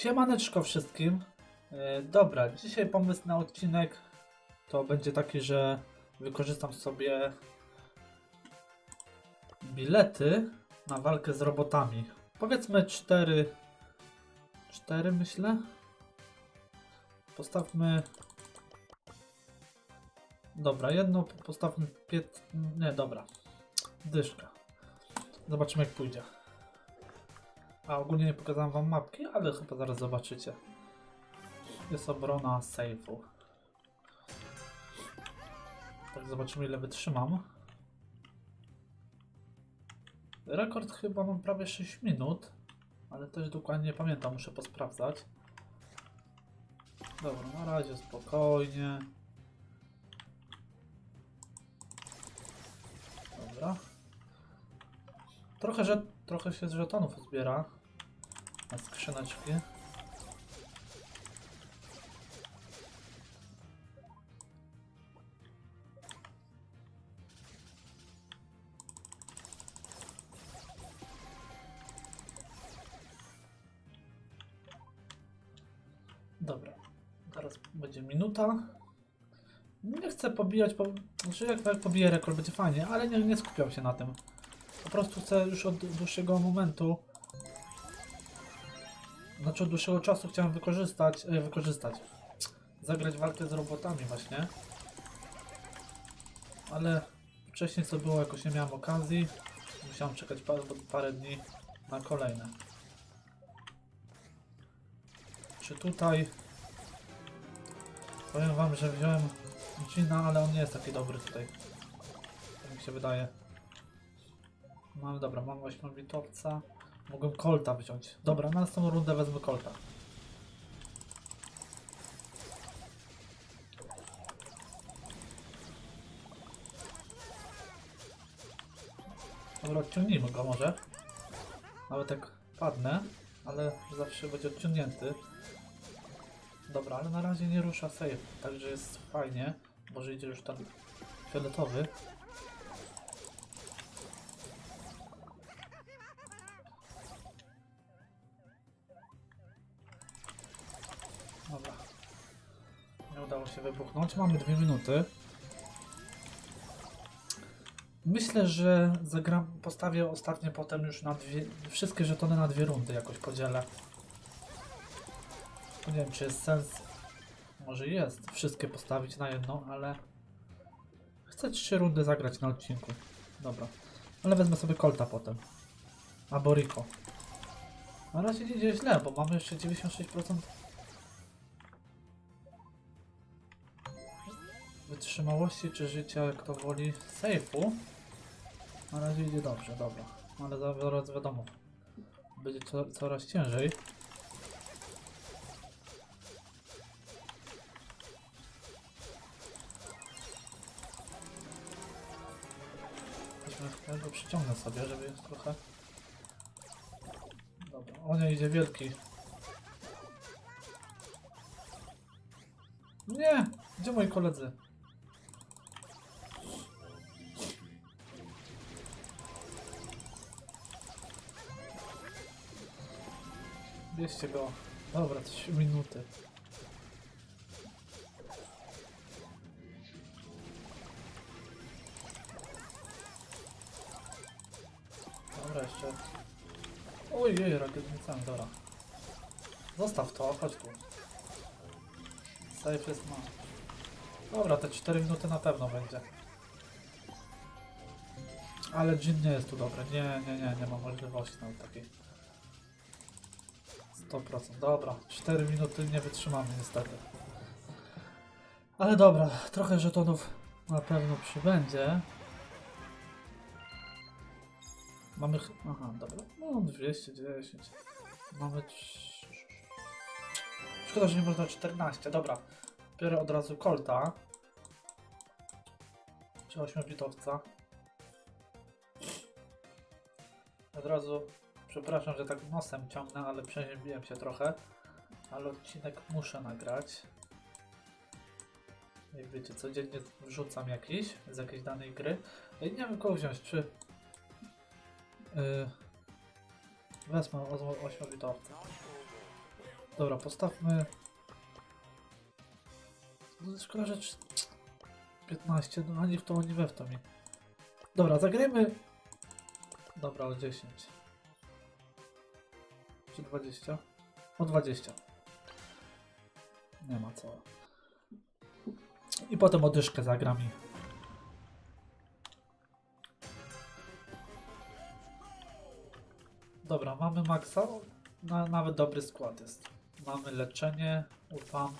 Siemaneczko wszystkim. E, dobra, dzisiaj pomysł na odcinek to będzie taki, że wykorzystam sobie bilety na walkę z robotami. Powiedzmy 4 4 myślę. Postawmy Dobra, jedno postawmy pięt... Nie, dobra. Dyszka. Zobaczymy jak pójdzie. A ogólnie nie pokazałem wam mapki, ale chyba zaraz zobaczycie. Jest obrona sejfu. Tak, zobaczymy ile wytrzymam. Rekord chyba mam prawie 6 minut, ale też dokładnie nie pamiętam, muszę posprawdzać. Dobra, na razie spokojnie. Dobra. Trochę, że, trochę się z żetonów zbiera na skrzyneczki. Dobra, teraz będzie minuta. Nie chcę pobijać, po... znaczy jak, jak pobiję rekord będzie fajnie, ale nie, nie skupiam się na tym. Po prostu chcę już od dłuższego momentu, znaczy od dłuższego czasu chciałem wykorzystać, e, wykorzystać, zagrać walkę z robotami właśnie. Ale wcześniej co było, jakoś nie miałem okazji. Musiałem czekać parę, parę dni na kolejne. Czy tutaj... Powiem wam, że wziąłem Gina, ale on nie jest taki dobry tutaj. Tak mi się wydaje. Mam, dobra, mam 8 bitowca. Mogłem Colta wziąć. Dobra, na następną rundę wezmę Colta. Dobra, odciągnijmy go może. Nawet jak padnę, ale zawsze będzie odciągnięty. Dobra, ale na razie nie rusza save, także jest fajnie. Może idzie już ten fioletowy. Wybuchnąć. Mamy dwie minuty. Myślę, że zagram, postawię ostatnie potem już na dwie, wszystkie żetony na dwie rundy jakoś podzielę. Nie wiem, czy jest sens. Może jest wszystkie postawić na jedną, ale chcę trzy rundy zagrać na odcinku. Dobra. Ale wezmę sobie Colta potem. Albo Rico. Na razie nie idzie źle, bo mamy jeszcze 96% wytrzymałości czy życia, jak to woli, sejfu. Na razie idzie dobrze, dobra. Ale zaraz wiadomo, będzie co, coraz ciężej. Ja go przyciągnę sobie, żeby jest trochę... Dobra, o nie idzie wielki. Nie! Gdzie moi koledzy? Bierzcie go. Dobra, 3 minuty. Dobra, jeszcze. Ojej, rakietnicami, dobra. Zostaw to, chodź tu. Safe jest ma. Dobra, te 4 minuty na pewno będzie. Ale Jin nie jest tu dobry. Nie, nie, nie, nie ma możliwości nawet takiej. 100%. Dobra, 4 minuty nie wytrzymamy niestety. Ale dobra, trochę żetonów na pewno przybędzie. Mamy. Aha, dobra. No, 210. Mamy. Szkoda, że nie można 14. Dobra. Biorę od razu Colta. Czy 8 bitowca. Od razu. Przepraszam, że tak nosem ciągnę, ale przeziębiłem się trochę. Ale odcinek muszę nagrać. Jak wiecie, codziennie wrzucam jakiś z jakiejś danej gry. I nie wiem kogo wziąć, czy Yy, wezmę 8-bitowca. Dobra, postawmy... No, Szkoda, że... trz- 15, no ani w to, ani we w to mi. Dobra, zagrajmy... Dobra, o 10. Czy 20? O 20. Nie ma co. I potem odyszkę zagram i... Dobra, mamy maksa. Na, nawet dobry skład jest. Mamy leczenie, ufam.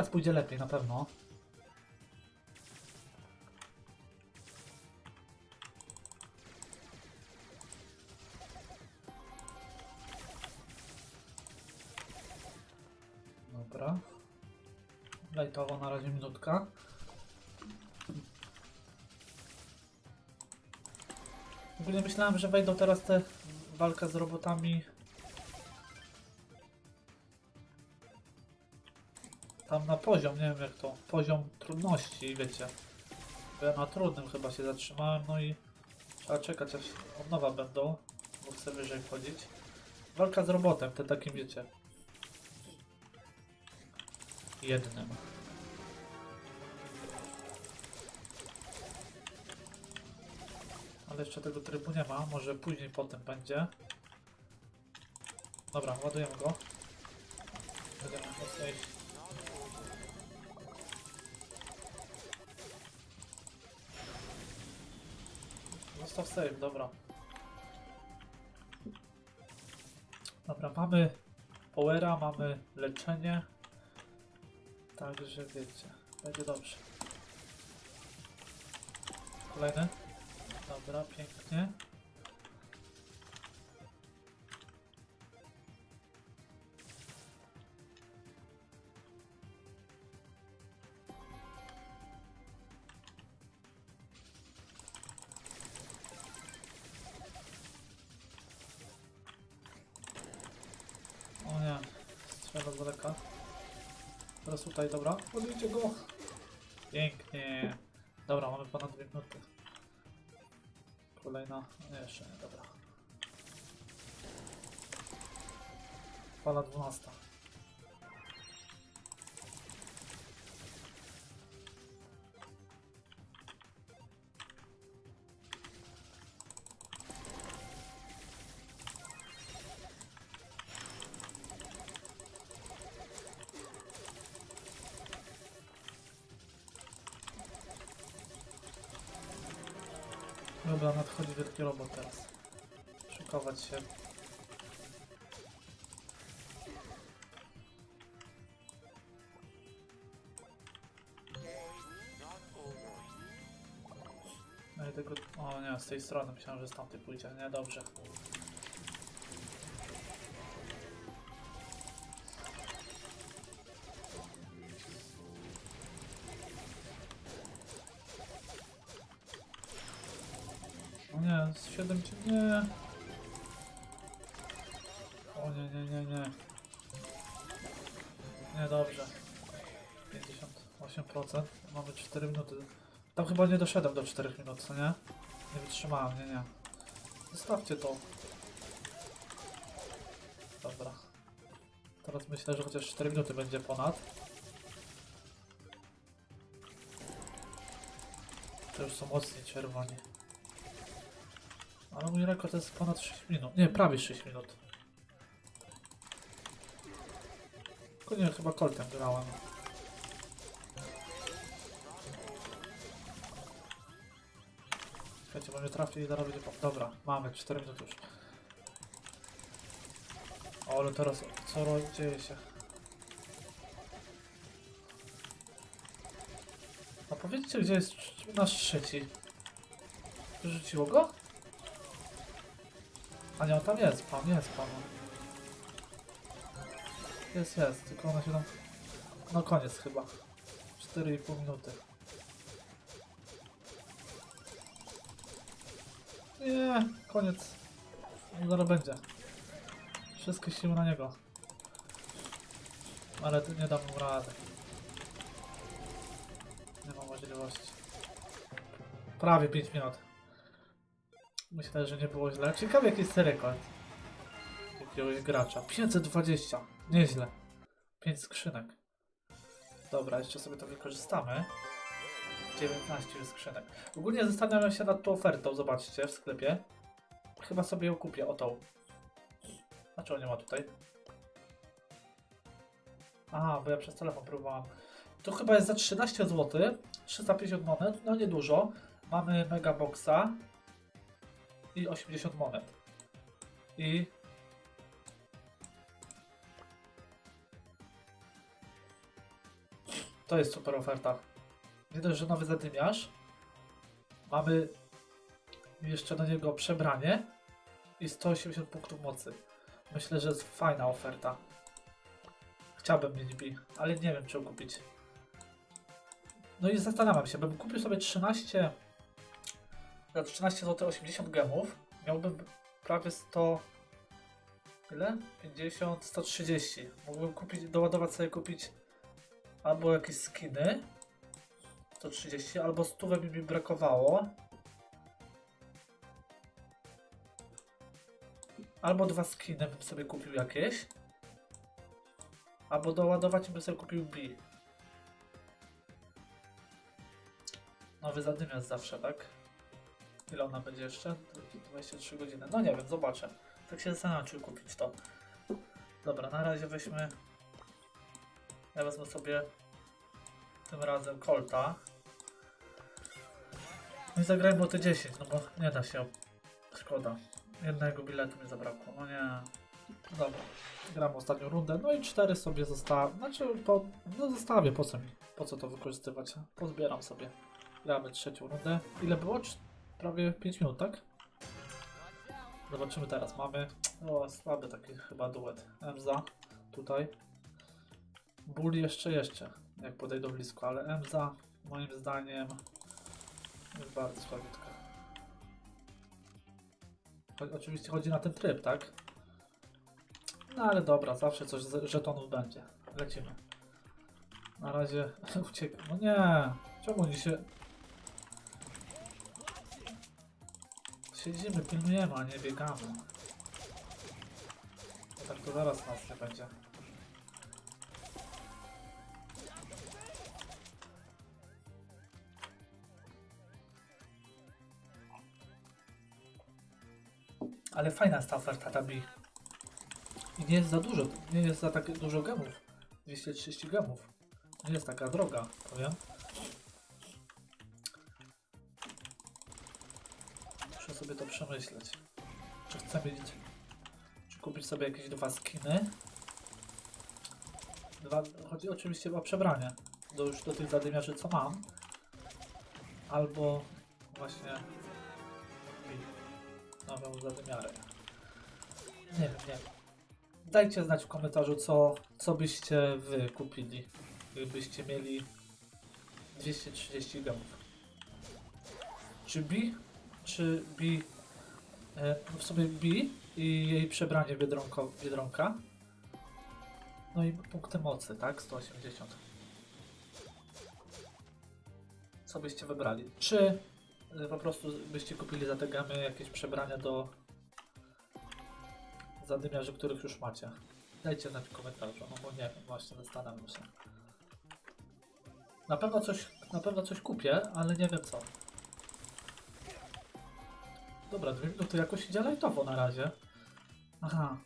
Teraz pójdzie lepiej na pewno. Dobra. Lajtowo na razie minutka. W ogóle myślałem, że wejdą teraz te walka z robotami. Na poziom, nie wiem jak to, poziom trudności, wiecie. Bo ja na trudnym chyba się zatrzymałem, no i trzeba czekać aż od nowa będą, bo chcę wyżej wchodzić. Walka z robotem, te takim wiecie. Jednym. Ale jeszcze tego trybu nie ma, może później potem będzie. Dobra, ładujemy go. Będziemy mocno. Zostaw save, dobra. Dobra, mamy powera, mamy leczenie. Także wiecie, będzie dobrze. Kolejny. Dobra, pięknie. Z daleka. Teraz tutaj, dobra. Podjęcie go. Pięknie. Dobra, mamy ponad dwie minuty. Kolejna. Nie, jeszcze nie, dobra. Fala 12. Dobra, nadchodzi wielki robot teraz. Szykować się. No i tego... O nie, z tej strony myślałem, że z tamtej pójdzie. Nie, dobrze. Z 7 czy nie. O nie, nie, nie, nie. Nie, dobrze. 58%. Mamy 4 minuty. Tam chyba nie doszedłem do 4 minut, co nie? Nie wytrzymałem, nie, nie. Zostawcie to. Dobra. Teraz myślę, że chociaż 4 minuty będzie ponad. To już są mocni czerwoni. Ale mój rekord jest ponad 6 minut. Nie, prawie 6 minut. Tylko nie, chyba koltem grałem. Słuchajcie, bo mnie trafi i zaraz będzie... Dobra, mamy 4 minuty już. O, ale teraz co dzieje się? A powiedzcie, gdzie jest nasz trzeci? Wyrzuciło go? A nie, on tam jest, pan, jest pan. Jest, jest, tylko ona się tam... No koniec chyba. 4,5 minuty. Nie, koniec. No zaraz będzie. Wszystkie siły na niego. Ale nie dam mu rady. Nie ma możliwości. Prawie 5 minut. Myślę, że nie było źle. Ciekawy jaki jest rekord. Jakiegoś gracza. 520. Nieźle. 5 skrzynek. Dobra, jeszcze sobie to wykorzystamy. 19 skrzynek. Ogólnie zastanawiam się nad tą ofertą, zobaczcie, w sklepie. Chyba sobie ją kupię, o tą. Dlaczego nie ma tutaj? Aha, bo ja przez telefon próbowałam. To chyba jest za 13 zł. 350 monet, no niedużo. Mamy Mega Boxa i 80 monet. I to jest super oferta. Nie dość, że nowy zadymiarz. Mamy jeszcze do niego przebranie i 180 punktów mocy. Myślę, że jest fajna oferta. Chciałbym mieć B, ale nie wiem, czy ją kupić. No i zastanawiam się, bym kupił sobie 13 za 13 zł 80 gemów. Miałbym prawie 100 ile? 50, 130. Mógłbym kupić, doładować sobie kupić albo jakieś skiny 130, albo 100 by mi brakowało. Albo dwa skiny bym sobie kupił jakieś. Albo doładować bym sobie kupił B. Nowy zadymiast zawsze, tak? Ile ona będzie jeszcze? 23 godziny. No nie wiem, zobaczę. Tak się zastanawiam, czy kupić to. Dobra, na razie weźmy. Ja wezmę sobie tym razem Colta. No i zagrajmy o te 10, no bo nie da się. Szkoda. Jednego biletu mi zabrakło. No nie. Dobra. Gram ostatnią rundę. No i cztery sobie zostawię. Znaczy, po, no zostawię. Po co mi? Po co to wykorzystywać? Pozbieram sobie. Gramy trzecią rundę. Ile było? Prawie 5 minut, tak? Zobaczymy teraz. Mamy. O, słaby taki chyba duet. Emza. Tutaj. Bully jeszcze, jeszcze. Jak podejdą blisko, ale Emza moim zdaniem jest bardzo słabiutka. Cho- Oczywiście chodzi na ten tryb, tak? No ale dobra, zawsze coś z żetonów będzie. Lecimy. Na razie uciek. No nie! Czemu oni się. Siedzimy, pilnujemy, a nie biegamy. Bo tak to zaraz nas nie będzie. Ale fajna jest ta oferta tabi. I nie jest za dużo, nie jest za tak dużo gemów. 230 gemów. Nie jest taka droga, powiem. Przemyśleć. Czy chcę mieć... Czy kupić sobie jakieś dwa skiny? Dwa, chodzi oczywiście o przebranie. Do już do tych zadymiarzy co mam. Albo właśnie... Nową zadymiarę. Nie wiem, nie. Dajcie znać w komentarzu, co, co byście wy kupili, gdybyście mieli 230 gemów. Czy B, czy B, no w sobie B i jej przebranie biedronko, biedronka. No i punkty mocy, tak? 180. Co byście wybrali? Czy e, po prostu byście kupili za te gamy jakieś przebrania do zadymiarzy, których już macie. Dajcie znać w komentarzu, no bo nie wiem, właśnie zastanawiam się. Na pewno coś, na pewno coś kupię, ale nie wiem co. Dobra, dwie minuty jakoś idzie lightowo na razie. Aha.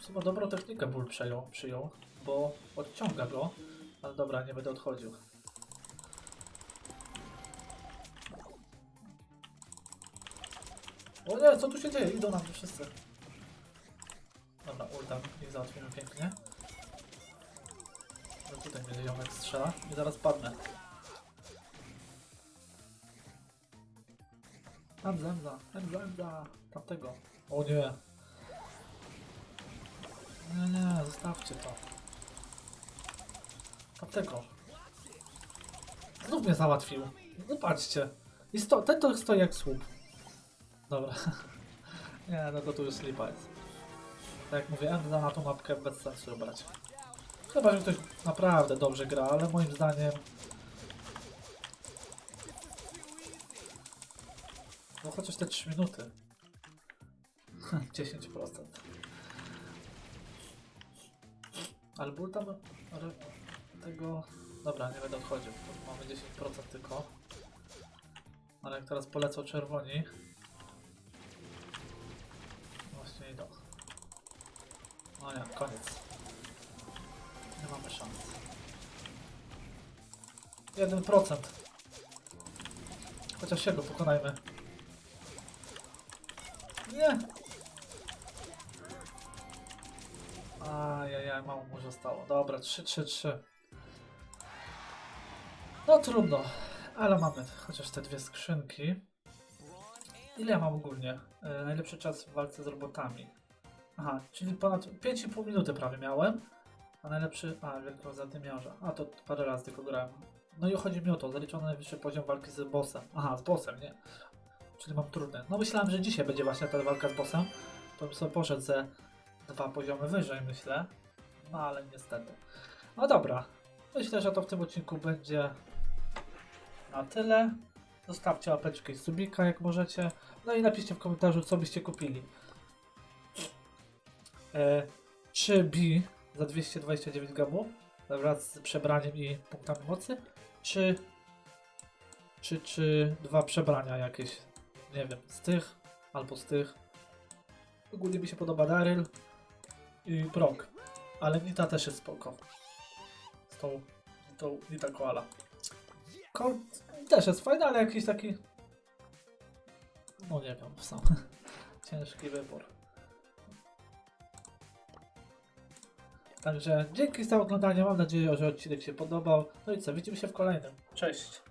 Sumie dobrą technikę ból przejął, przyjął, bo odciąga go. Ale dobra, nie będę odchodził. O nie, co tu się dzieje? Idą nam tu wszyscy. Dobra, ultam i załatwimy pięknie. No tutaj mnie ziomek strzela i zaraz padnę. Emza, emza, emza, emza. Tamtego. O nie. Nie, nie, zostawcie to. Tamtego. Znów mnie załatwił. Zobaczcie. I sto, ten to stoi jak słup. Dobra. Nie, no to tu już slipa jest. Tak jak mówię, Enda na tą mapkę bez sensu brać. Chyba, że ktoś naprawdę dobrze gra, ale moim zdaniem... No chociaż te 3 minuty. 10%. Ale był tam tego... Dobra, nie będę odchodził, mamy 10% tylko. Ale jak teraz polecą czerwoni... Właśnie idą. No nie, koniec. Nie mamy szans. 1%. Chociaż się go pokonajmy. Nie! Ajajaj, mało mu zostało. Dobra, 3-3-3. No trudno, ale mamy chociaż te dwie skrzynki. Ile ja mam ogólnie? E, najlepszy czas w walce z robotami. Aha, czyli ponad 5,5 minuty prawie miałem. A najlepszy. A, wielko zadymiarza. A to parę razy tylko grałem. No i chodzi mi o to, zaliczony najwyższy poziom walki z bossem. Aha, z bossem, nie? Czyli mam trudne. No myślałem, że dzisiaj będzie właśnie ta walka z bossem. To bym sobie poszedł ze dwa poziomy wyżej, myślę. No ale niestety. No dobra. Myślę, że to w tym odcinku będzie na tyle. Zostawcie łapeczkę i subika jak możecie. No i napiszcie w komentarzu, co byście kupili. E, 3B za 229 gamu wraz z przebraniem i punktami mocy, czy, czy, czy dwa przebrania jakieś, nie wiem, z tych albo z tych. Ogólnie mi się podoba Daryl i Brock, ale Nita też jest spoko. Z tą, tą Nita Koala. Colt też jest fajny, ale jakiś taki, no nie wiem, sam ciężki wybór. Także dzięki za oglądanie. Mam nadzieję, że odcinek się podobał. No i co, widzimy się w kolejnym. Cześć.